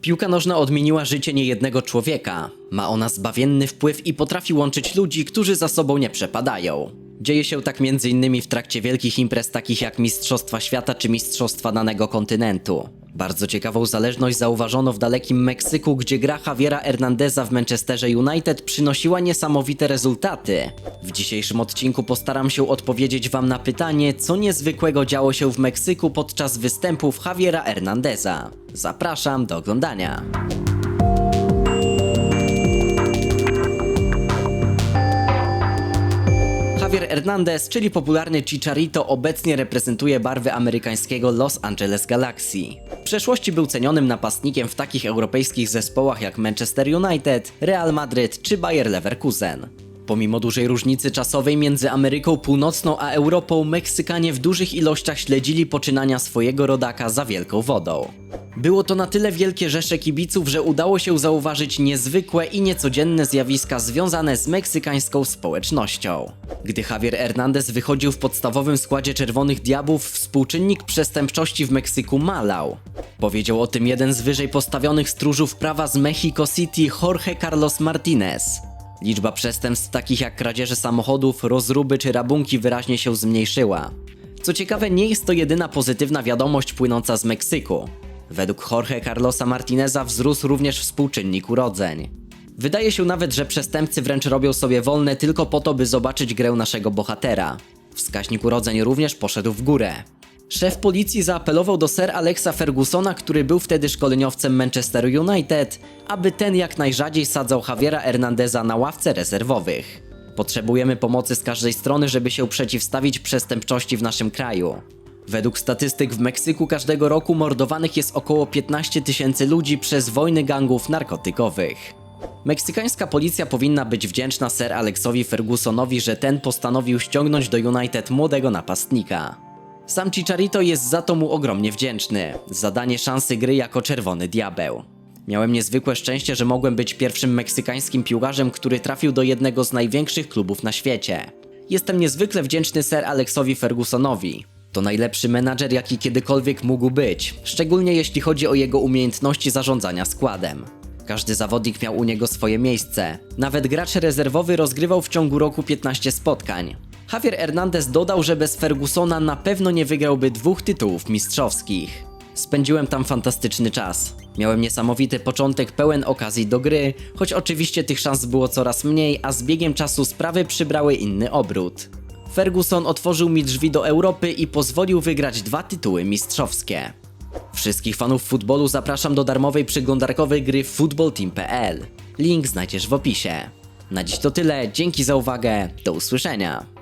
Piłka nożna odmieniła życie niejednego człowieka. Ma ona zbawienny wpływ i potrafi łączyć ludzi, którzy za sobą nie przepadają. Dzieje się tak m.in. w trakcie wielkich imprez takich jak Mistrzostwa Świata czy Mistrzostwa danego kontynentu. Bardzo ciekawą zależność zauważono w dalekim Meksyku, gdzie gra Javiera Hernandeza w Manchesterze United przynosiła niesamowite rezultaty. W dzisiejszym odcinku postaram się odpowiedzieć Wam na pytanie, co niezwykłego działo się w Meksyku podczas występów Javiera Hernandeza. Zapraszam do oglądania. Javier Hernandez, czyli popularny Chicharito, obecnie reprezentuje barwy amerykańskiego Los Angeles Galaxy. W przeszłości był cenionym napastnikiem w takich europejskich zespołach jak Manchester United, Real Madryt czy Bayer Leverkusen. Pomimo dużej różnicy czasowej między Ameryką Północną a Europą, Meksykanie w dużych ilościach śledzili poczynania swojego rodaka za wielką wodą. Było to na tyle wielkie rzesze kibiców, że udało się zauważyć niezwykłe i niecodzienne zjawiska związane z meksykańską społecznością. Gdy Javier Hernandez wychodził w podstawowym składzie Czerwonych Diabłów, współczynnik przestępczości w Meksyku malał. Powiedział o tym jeden z wyżej postawionych stróżów prawa z Mexico City, Jorge Carlos Martinez. Liczba przestępstw takich jak kradzieże samochodów, rozruby czy rabunki wyraźnie się zmniejszyła. Co ciekawe, nie jest to jedyna pozytywna wiadomość płynąca z Meksyku. Według Jorge Carlosa Martineza wzrósł również współczynnik urodzeń. Wydaje się nawet, że przestępcy wręcz robią sobie wolne tylko po to, by zobaczyć grę naszego bohatera. Wskaźnik urodzeń również poszedł w górę. Szef policji zaapelował do Sir Alexa Fergusona, który był wtedy szkoleniowcem Manchester United, aby ten jak najrzadziej sadzał Javiera Hernandeza na ławce rezerwowych. Potrzebujemy pomocy z każdej strony, żeby się przeciwstawić przestępczości w naszym kraju. Według statystyk w Meksyku każdego roku mordowanych jest około 15 tysięcy ludzi przez wojny gangów narkotykowych. Meksykańska policja powinna być wdzięczna Sir Alexowi Fergusonowi, że ten postanowił ściągnąć do United młodego napastnika. Sam Chicharito jest za to mu ogromnie wdzięczny, za danie szansy gry jako czerwony diabeł. Miałem niezwykłe szczęście, że mogłem być pierwszym meksykańskim piłkarzem, który trafił do jednego z największych klubów na świecie. Jestem niezwykle wdzięczny Sir Alexowi Fergusonowi. To najlepszy menadżer, jaki kiedykolwiek mógł być, szczególnie jeśli chodzi o jego umiejętności zarządzania składem. Każdy zawodnik miał u niego swoje miejsce. Nawet gracz rezerwowy rozgrywał w ciągu roku 15 spotkań. Javier Hernandez dodał, że bez Fergusona na pewno nie wygrałby dwóch tytułów mistrzowskich. Spędziłem tam fantastyczny czas. Miałem niesamowity początek pełen okazji do gry, choć oczywiście tych szans było coraz mniej, a z biegiem czasu sprawy przybrały inny obrót. Ferguson otworzył mi drzwi do Europy i pozwolił wygrać dwa tytuły mistrzowskie. Wszystkich fanów futbolu zapraszam do darmowej przeglądarkowej gry footballteam.pl. Link znajdziesz w opisie. Na dziś to tyle, dzięki za uwagę, do usłyszenia.